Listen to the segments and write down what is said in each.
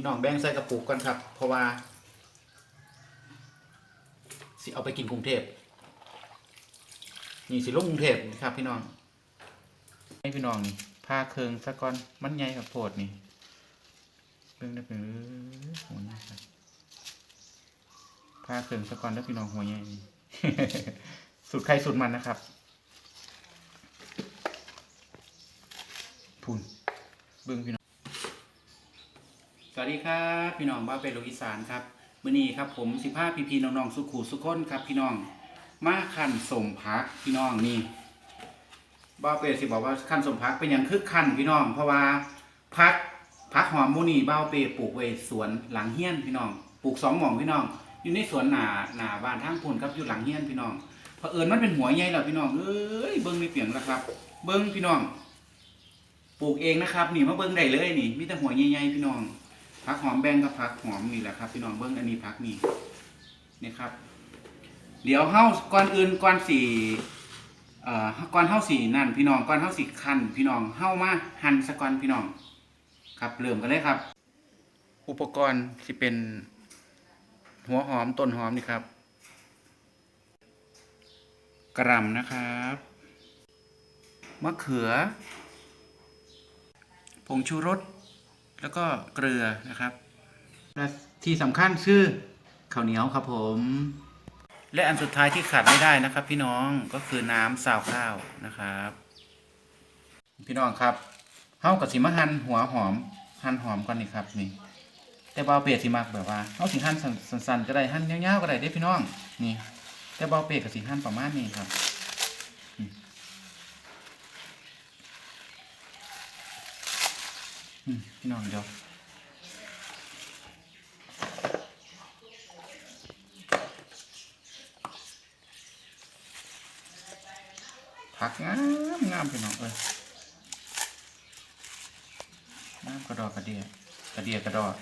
พี่น้องแบ่งใส่กระปุกก่อนครับ เพราะว่า สิเอาไปกินกรุงเทพนี่สิลงกรุงเทพนะครับ พี่น้องให้พี่น้องนี่ผ้าเคืองซะก่อนมันใหญ่กับโพดนี่เบิ่งได้เป็นหัวใหญ่ครับผ้าเคืองซะก่อนแล้วพี่น้องหัวใหญ่นี่สุดใครสุดมันนะครับพูนเบิ่งพี่น้อง วัสดีครับพี่น้องบ้าเป็นลูกอีสานครับมื้อนี้ครับผมสิพาพี่พี่ๆน้องๆสุขูสุขคนครับ พี่น้องมาขันสมพักพี่น้องนี่บ้าเป็ดสิบอกว่าขันสมพักเป็นอย่างคึกคันพี่น้อง เพราะว่าพักพักหอมหมูนี่บ้าเปปลูกไว้สวนหลังเฮี้ยนพี่น้องปลูกสองหม่องพี่น้อง อยู่ในสวนหนาหนาบ้านทางพุ่นครับอยู่หลังเฮี้ยนพี่น้องเผอิญมันเป็นหัวใหญ่แล้วพี่น้องเอ้ยเบิ้งไม่เปลี่ยนแล้วครับ เบิ้งพี่น้อง ปลูกเองนะครับ นี่มาเบิ้งได้เลยนี่มีแต่หัวใหญ่ๆพี่น้อง ผักหอมแบงกับผักหอมนี่แหละครับพี่น้องเบิ้งอันนี้ผักนี่นี่ครับ เดี๋ยวเฮาก่อนอื่นก่อนสี่เอ่อก่อนเฮาสี่นั่น พี่น้องก่อนเฮาสี่คันพี่น้องเฮามาหั่นสะก่อนพี่น้อง ครับเริ่มกันเลยครับ อุปกรณ์ที่เป็น หัวหอมต้นหอมนี่ครับ กระลำนะครับมะเขือผงชูรส แล้วก็เกลือนะครับ และที่สำคัญคือข้าวเหนียวครับผม และอันสุดท้ายที่ขาดไม่ได้นะครับ พี่น้องก็คือน้ำซาวข้าวนะครับ พี่น้องครับเฮากับสิมาหั่นหัวหอมหั่นหอมก่อนนี่ครับนี่แต่เบาเปียกสิมักแบบว่าเฮาสิหั่นสั้นๆก็ได้หั่นยาวๆก็ได้เด้พี่น้องนี่ แต่เบาเปียกกับสิหั่นประมาณนี้ครับอืมอืม พี่น้องเดี๋ยวผักงามงามพี่น้องเอ้ยงามกระดอกกระเดียกระเดียกระดอก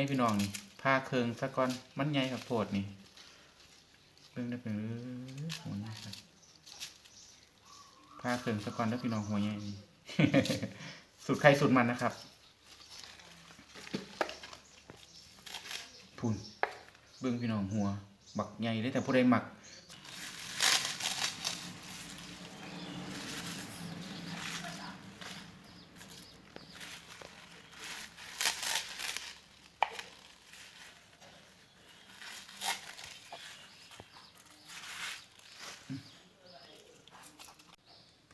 ให้พี่น้องนี่ผ้าเคืองซะก่อนมันใหญ่กับโพดนี่เบิ่งได้เป็นหัวใหญ่ครับผ้าเคืองซะก่อนแล้วพี่น้องหัวใหญ่นี่สุดใครสุดมันนะครับพูนเบิ่งพี่น้องหัว บักใหญ่ได้แต่ผู้ใดหมัก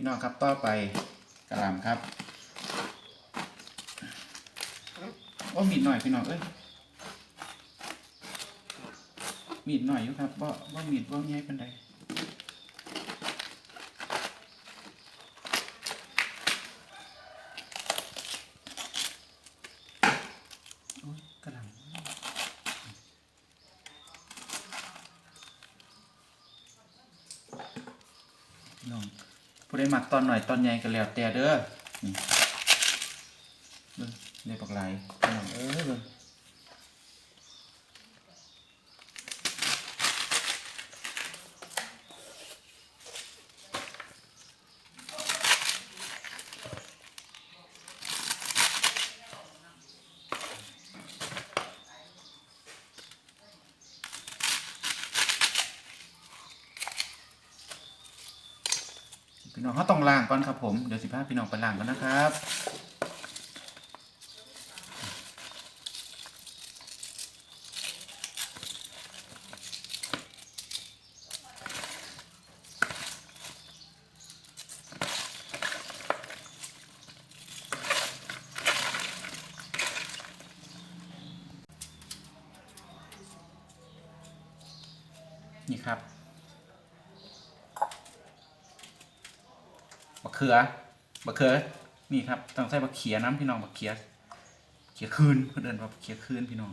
น้องครับต่อไปกระลำครับโอ้มีดหน่อยพี่น้องเอ้ยมีดหน่อยอยู่ครับบ่บ่มีดบ่ใหญ่ปานใดกระลำพี่น้อง ผู้ใดหมักตอนหน่อยตอนใหญ่ก็แล้วแต่เด้อนี่เบิ่งในปากไหลพี่น้องเอ้ยเบิ่ง พี่น้องเขาต้องล้างก่อนครับผม เดี๋ยวสิพาพี่น้องไปล้างก่อนนะครับนี่ครับ บักเขือบักเขือนี่ครับต้องใส่บักเขียน้ำพี่น้องบักเขียเขียคืนเพิ่นเอิ้นว่าเขียคืนพี่น้อง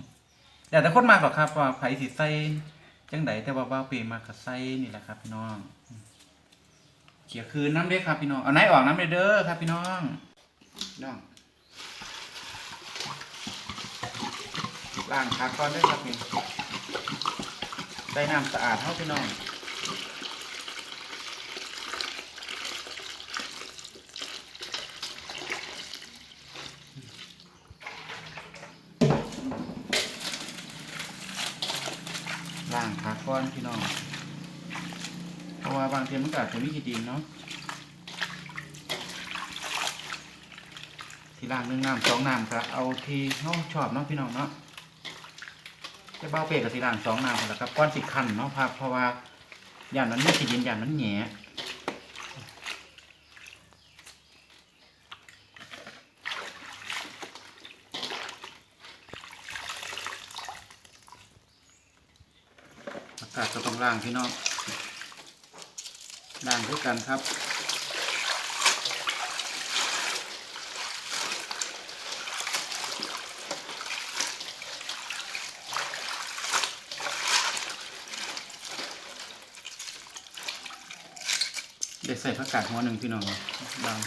แต่แต่คนมากหรอกครับว่าไผสิใส่จังไดแต่ว่าบ่าเปมากก็ใส่นี่แหละครับ พี่น้องเขียคืนน้ำเด้ครับพี่น้องเอาไหนออกน้ำเด้อเด้อครับ พี่น้องพี่น้องล้างผักก่อนด้อครับพี่ได้น้ำสะอาดเฮาพี่น้อง ล้างผักก่ อนพี่น้อง เพราะว่าบางเทียมันก็อาจจะมีขีดินเนาะที่ล่างหนึ่งน้ำสองน้ำครับเอาที่เขาชอบเนาะพี่น้องเนาะจะเบ้าเปรตกับที่ล่างสองน้ำแล้วครับก้อนสิคันเนาะครับเพราะว่าอย่างนั้นไม่ขี้ดินอย่างนั้นแหน่อากาศก็ต้อง ล้างพี่น้องล้างด้วยกันครับเด็กใส่ผักกาดหัวหนึ่งพี่น้องบาง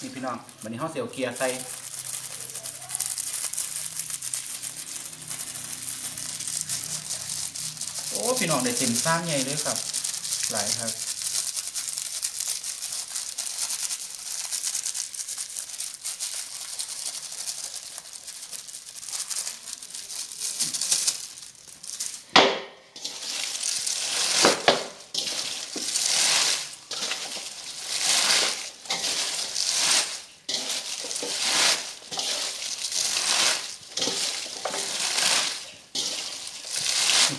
นี่พี่น้องวันนี้ห้องเสียวเกียร์ใส่โอ้ พี่น้องได้เต็มซ้ำใหญ่เลยครับ หลายครับ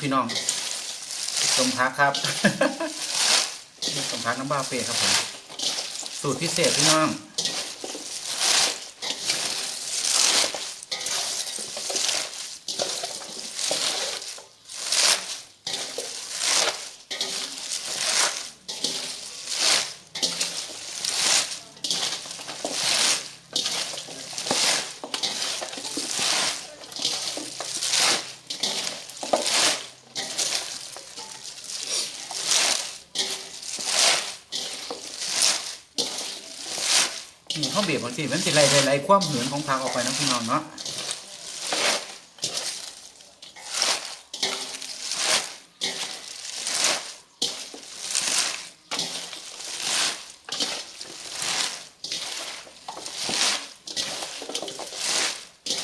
พี่น้อง พักครับนี่สมพักน้ำบ้าเปรครับผม สูตรพิเศษพี่น้อง นี่ข้าวเบียบบางทีมันสิไรไรความเหือนของผักออกไปนะพี่น้องเนาะ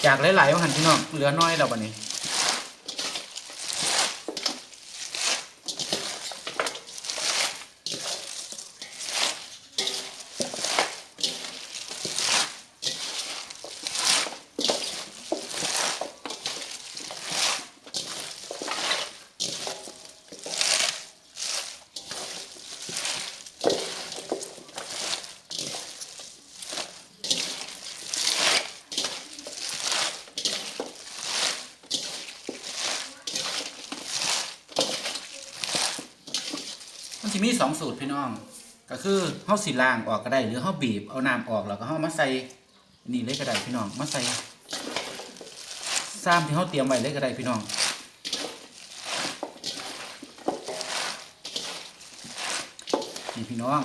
จากหลายๆว่าหันพี่น้องเหลือน้อยแล้วบัดนี้ จะมีสองสูตรพี่น้อง ก็คือเฮาสีล่างออกก็ได้ หรือเฮาบีบเอาน้ำออกแล้วก็เฮามาใส่นี่เลยก็ได้พี่น้องมาใส่ซ้ำที่เฮาเตรียมไว้เลยก็ได้พี่น้องนี่พี่น้อง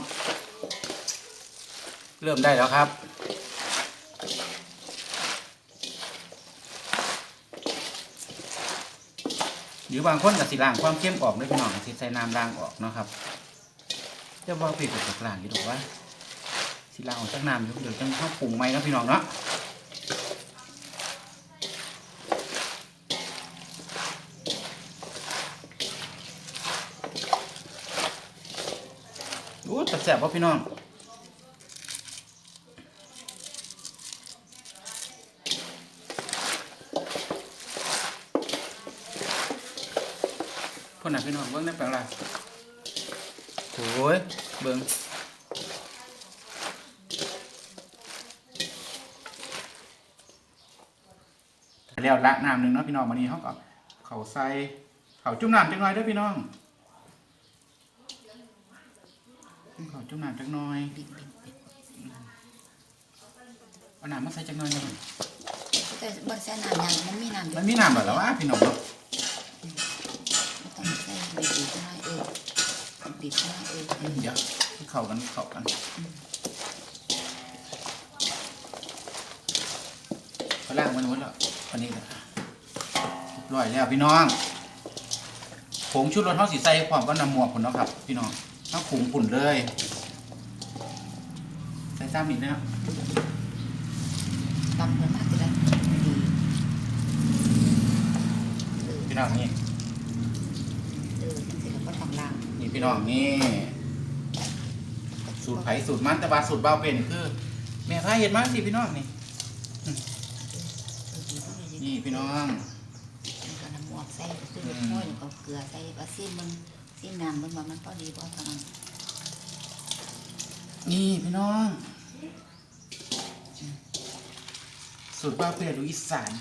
เริ่มได้แล้วครับหรือบางคนก็สิล้างความเข้มออกด้วยพี่น้องสิใส่น้ำล้างออกเนาะครับ จะว่าผิดกับจากล้างอยู่ดอกว่าสิลางออกจากน้ำอยู่เดี๋ยวจังเข้าปรุงไหมเนาะพี่น้องเนาะโอ้แต่แสบป่ะพี่น้องคนไหนพี่น้องเบิ้งได้แปลงไร โอ้ยเบิ้งแล้วละน้ำหนึ่งเนาะพี่น้องวันนี้เขาก็เขาใส่เขาจุ่มน้ำจังหน่อยเด้วยพี่น้องเขาจุ่มน้ำจักหน่อยบิดบิดบิดเอาน้ำมาใส่จักหน่อยหนึงแต่บ่ใส่น้ำยังมันมีน้ำอยู่มันมีน้ำแบบแล้ววะพี่น้องเนาะ ต้องใส่บีบบีบให้เออ บีบให้เออเออเดี๋ยวเข้ากันเข้ากันเขาล่างมันไว้แล้วอันนี้ก็เรียบร้อยแล้วพี่น้องผงชุดรสเท่าสีใส่พร้อมก็นำหมวกผุนเนาะครับ พี่น้องต้องขุงผุ่นเลยใส่ซ้ำอีกนะครับตำกันมากทีละดีเออพี่น้องนี่ เออจังสิแล้วก็ต้องล้าง นี่ พี่น้องนี่สูตรไผ่สูตรมันแต่ว่าสูตรเบาเป็นคือแม่พาเห็ดมาสิพี่น้องนี่เออบีบให้ดีนี่พี่น้องแล้วก็น้ำหมวกใส่คือห้อยแล้วก็เกลือใส่ว่าซิมมันซิมน้ำมันว่ามันพอดีบ่เท่านั้นนี่พี่น้อง สูตรเบาเป็นดูอีสาน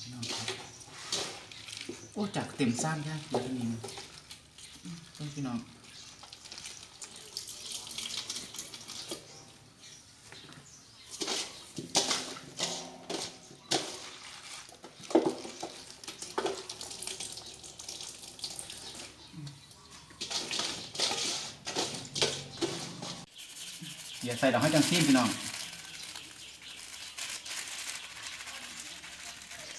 พี่น้องครับโอ้จากเต็มซ้ำใช่เดี๋ยวนี้ต้องพี่น้องอย่าใส่ดอกให้จังซีมพี่น้อง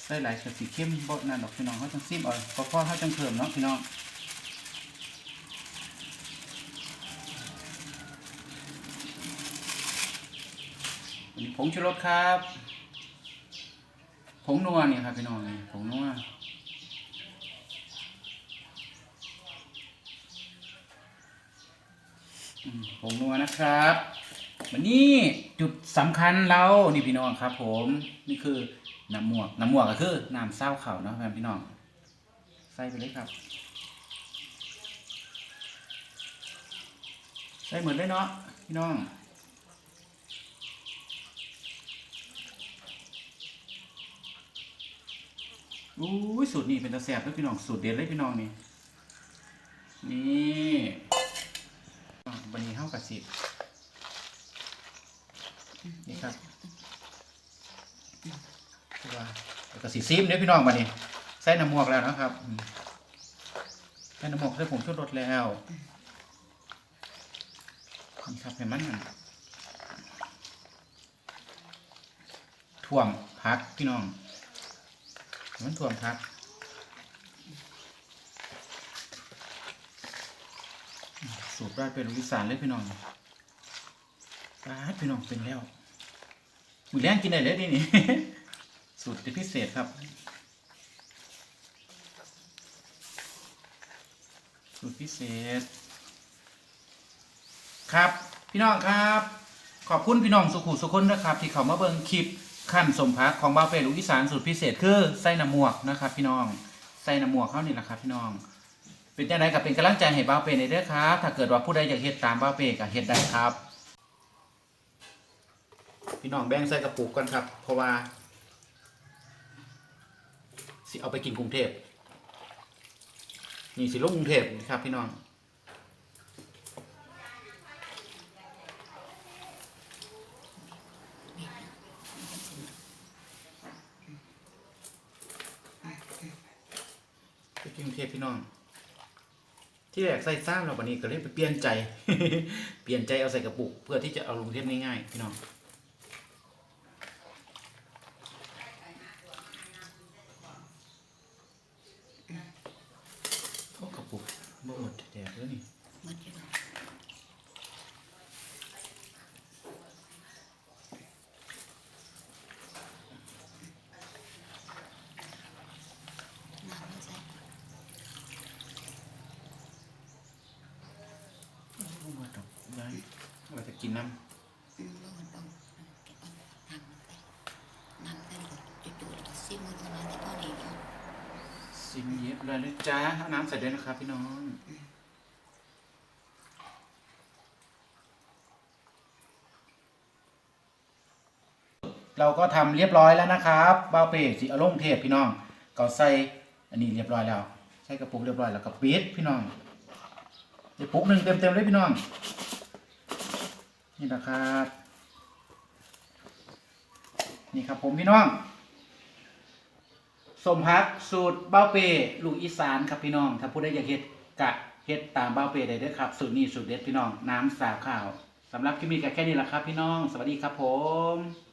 ใส่หลายกระสีเข้มบดนั่นดอกพี่น้องเขาจังซีมเอาพราะพ่อเขาจังเพิ่มเนาะพี่น้องอันนี้ผงชูรสครับผงนัวนี่ครับพี่น้องนี่ผงนัวผงนัวนะครับ วันนี้จุดสำคัญเรานี่พี่น้องครับ ผมนี่คือ น้ำหมวกน้ำหมวกก็คือน้ำเศร้าเข่าเนาะพี่น้อง ใส่ไปเลยครับ ใส่เหมือนเลยเนาะพี่น้องอู้สูตรนี้เป็นตะแสบเลยพี่น้องสูตรเด็ดเลยพี่น้องนี่นี่อะวันนี้เข้ากับสิ นี่ครับตัวแล้ว ก็สีซิมเนี่ยพี่น้องมานี่ใส่น้ำมวกแล้วนะครับใส่น้ำมวกใส่ผงชูรสแล้วนี่ครับเห็นมันท่วมพักพี่น้องให้มันท่วมพักสูตรได้เป็นลูกอีสานเลยพี่น้องป้าพี่น้องเป็นแล้วมือแรงกินได้เลยดินี่ สูตรพิเศษครับ สูตรพิเศษ ครับ พี่น้องครับ ขอบคุณพี่น้องสุขุสุคนนะครับ ที่เขามาเบิ่งคลิปขั้นสมพักของบาเฟลูกอีสานสูตรพิเศษคือไส้น้ำหมวกนะครับ พี่น้องไส้น้ำหมวกเขานี่แหละครับ พี่น้องเป็นยังไงกับเป็นกำลังใจให้บาเป้ในเด้อครับ ถ้าเกิดว่าผู้ใดอยากเฮ็ดตามบาเป้ก็เฮ็ดได้ครับ พี่น้องแบ่งใส่กระปุกกันครับ เพราะว่า สิเอาไปกินกรุงเทพนี่สิลงกรุงเทพครับ พี่น้องไปกินกรุงเทพพี่น้องที่แรกใส่ซ้ำเราวันนี้ก็เลยไปเปลี่ยนใจ เปลี่ยนใจเอาใส่กระปุก เพื่อที่จะเอาลงกรุงเทพง่ายๆพี่น้อง โอ้กระปุกบ่หมดแดกแล้วนี่ หมันอยู่น้ำมันใส่ บ่หมดดอกได้เราจะ กินน้อืมแล้วมันต้องเก็บเอาน้ำมันใส่น้ำใส่แล้วก็จุดๆแล้วก็ซิมเท่าที่พอดีครับำซิมเย็บเลยนะจ๊ะเอาน้ำใส่ด้วยนะครับ พี่น้อง เราก็ทำเรียบร้อยแล้วนะครับบ้าวเป้สีอารมณ์เทพพี่น้องก็ใส่อันนี้เรียบร้อยแล้ว ใส่กระปุกเรียบร้อยแล้วก็ปิดพี่น้องเดี๋ยวปุกหนึ่งเต็มๆเลยพี่น้อง นี่นะครับ นี่ครับผมพี่น้องสมพักสูตรเบ้าเปลูกอีสานครับพี่น้อง ถ้าผู้ใดอยากเฮ็ดกะเฮ็ดตามเบ้าเปได้เด้อครับ สูตรนี้สูตรเด็ดพี่น้อง น้ำสาข้าวสำหรับคลิปนี้ก็แค่นี้แหละครับ พี่น้อง สวัสดีครับผม